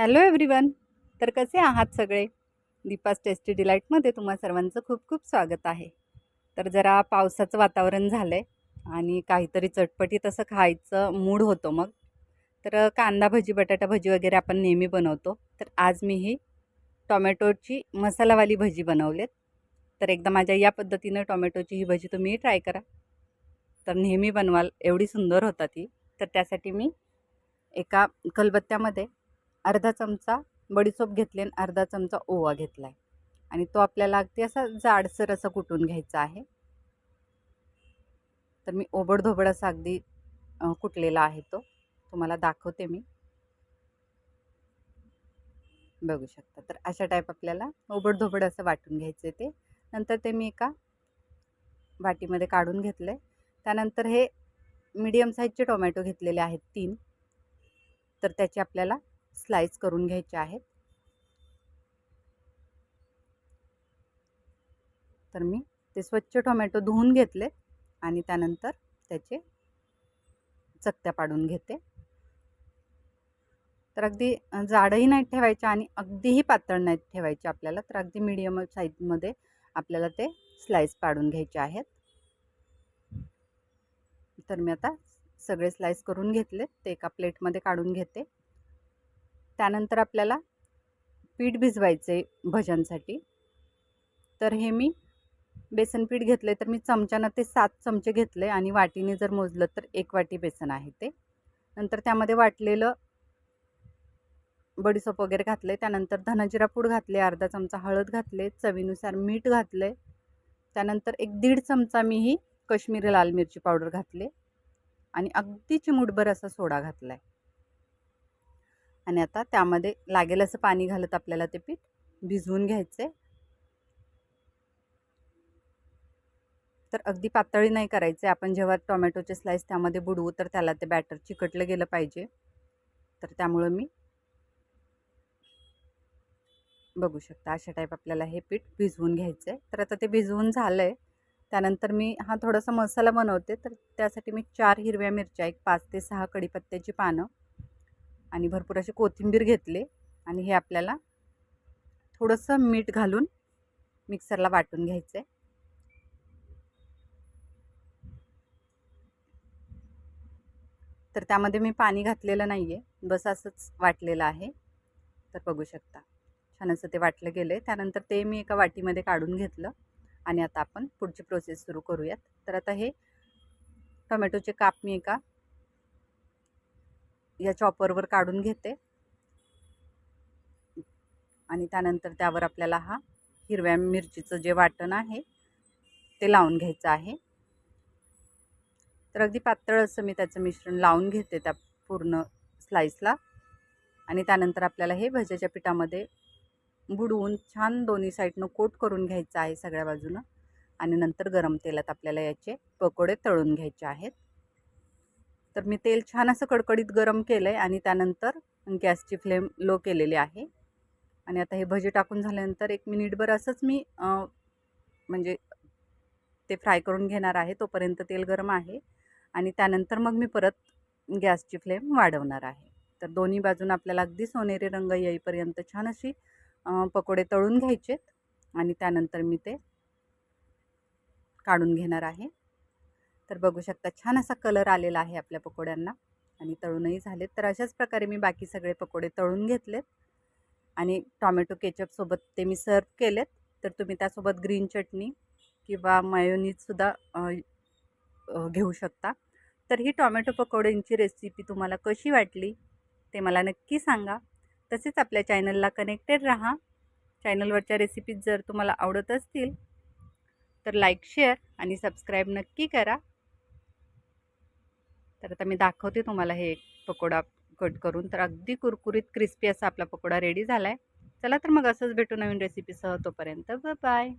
Hello everyone तर कसे आहात सगळे? दीपास टेस्टी डिलाईटमध्ये तुम्हा सर्वांचं खूप खूप स्वागत आहे. तर जरा पावसाचं वातावरण झालं आहे आणि काहीतरी चटपटीत असं खायचं मूड होतो मग. तर कांदा भजी बटाटा भजी वगैरे आपण नेहमी बनवतो. तर आज मी ही टॉमॅटोची मसालावाली भजी बनवलेत. तर एकदा माझ्या या पद्धतीनं टॉमॅटोची ही भजी तुम्ही ट्राय करा. तर नेहमी बनवाल एवढी सुंदर होता ती तर त्यासाठी मी एका कलबत्त्यामध्ये अर्धा चमचा बडीसोप घेतले आणि अर्धा चमचा ओवा घेतला आहे आणि तो आपल्याला अगदी असा जाडसर असं कुटून घ्यायचा आहे. तर मी ओबडधोबड असा अगदी कुटलेला आहे तो. तुम्हाला दाखवते मी. बघू शकता. तर अशा टाईप आपल्याला ओबडधोबड असं वाटून घ्यायचं आहे ते. नंतर ते मी एका वाटीमध्ये काढून घेतलं आहे त्यानंतर हे मीडियम साईजचे टोमॅटो घेतलेले आहेत तीन. तर त्याची आपल्याला स्लाइस करून घ्यायचे आहेत. तर मी ते स्वच्छ टोमॅटो धुवून घेतले आणि त्यानंतर त्याचे चकत्या पाडून घेते. तर अगदी जाडही नाहीत ठेवायचे आणि अगदीही पातळ नाहीत ठेवायचे आपल्याला. तर अगदी मीडियम साईजमध्ये आपल्याला ते स्लाइस पाडून घ्यायचे आहेत. तर मी आता सगळे स्लाइस करून घेतले. ते एका प्लेटमध्ये काढून घेते. त्यानंतर आपल्याला पीठ भिजवायचं आहे भज्यांसाठी. तर हे मी बेसन पीठ घेतले तर मी चमच्यानं ते सात चमचे घेतले आणि वाटीने जर मोजलं तर एक वाटी बेसन आहे ते. नंतर त्यामध्ये वाटलेलं बडीसोप वगैरे घातले त्यानंतर धनाजिरा पूड घातले अर्धा चमचा हळद घातले चवीनुसार मीठ घातले त्यानंतर एक दीड चमचा मी ही कश्मीरी लाल मिरची पावडर घातले आणि अगदी चिमूटभर असा सोडा घातला आहे आणि आता त्यामध्ये लागेल असं पाणी घालत आपल्याला ते पीठ भिजवून घ्यायचे तर अगदी पातळी नाही करायचे आपण जेव्हा टोमॅटोचे स्लाइस त्यामध्ये बुडवू तर त्याला ते बॅटर चिकटलं गेलं पाहिजे. तर त्यामुळं मी बघू शकता अशा टाईप आपल्याला हे पीठ भिजवून घ्यायचं आहे तर आता ते भिजवून झालं आहे त्यानंतर मी हा थोडासा मसाला बनवते. तर त्यासाठी मी चार हिरव्या मिरच्या एक पाच ते सहा कढीपत्त्याची पानं आणि भरपूर अशी कोथिंबीर घेतले आणि हे आपल्याला थोडंसं मीठ घालून मिक्सरला वाटून घ्यायचं आहे. तर त्यामध्ये मी पाणी घातलेलं नाही आहे बस असंच वाटलेलं आहे. तर बघू शकता. छान असं ते वाटलं गेलं आहे त्यानंतर ते मी एका वाटीमध्ये काढून घेतलं आणि आता आपण पुढची प्रोसेस सुरू करूयात. तर आता हे टोमॅटोचे काप मी एका या चॉपरवर काढून घेते. आणि त्यानंतर त्यावर आपल्याला हा हिरव्या मिरचीचं जे वाटण आहे ते लावून घ्यायचं आहे. तर अगदी पातळ असं मी त्याचं मिश्रण लावून घेते त्या पूर्ण स्लाईसला. आणि त्यानंतर आपल्याला हे भज्याच्या पिठामध्ये बुडवून छान दोन्ही साईडनं कोट करून घ्यायचं आहे सगळ्या बाजूनं. आणि नंतर गरम तेलात आपल्याला याचे पकोडे तळून घ्यायचे आहेत. तर मी तेल छान असं कडकडीत गरम केलं आहे आणि त्यानंतर गॅसची फ्लेम लो केलेली आहे. आणि आता हे भजे टाकून झाल्यानंतर एक मिनिटभर असंच मी म्हणजे ते फ्राय करून घेणार आहे तोपर्यंत तेल गरम आहे. आणि त्यानंतर मग मी परत गॅसची फ्लेम वाढवणार आहे. तर दोन्ही बाजून आपल्याला अगदी सोनेरी रंग येईपर्यंत छान अशी पकोडे तळून घ्यायचेत. आणि त्यानंतर मी ते काढून घेणार आहे. तर बघू शकता छान असा कलर आलेला आहे आपल्या पकोड्यांना आणि तळूनही झालेत. तर अशाच प्रकारे मी बाकी सगळे पकोडे तळून घेतलेत आणि टॉमॅटो केचपसोबत ते मी सर्व केलेत. तर तुम्ही त्यासोबत ग्रीन चटणी किंवा मायोनीजसुद्धा घेऊ शकता. तर ही टॉमॅटो पकोड्यांची रेसिपी तुम्हाला कशी वाटली ते मला नक्की सांगा. तसेच आपल्या चॅनलला कनेक्टेड राहा. चॅनलवरच्या रेसिपीज जर तुम्हाला आवडत असतील तर लाईक शेअर आणि सबस्क्राईब नक्की करा. तर आता मी दाखवते तुम्हाला हे पकोडा कट करून. तर अगदी कुरकुरीत क्रिस्पी असा आपला पकोडा रेडी झाला आहे चला तर मग असंच भेटू नवीन रेसिपीसह तोपर्यंत. बाय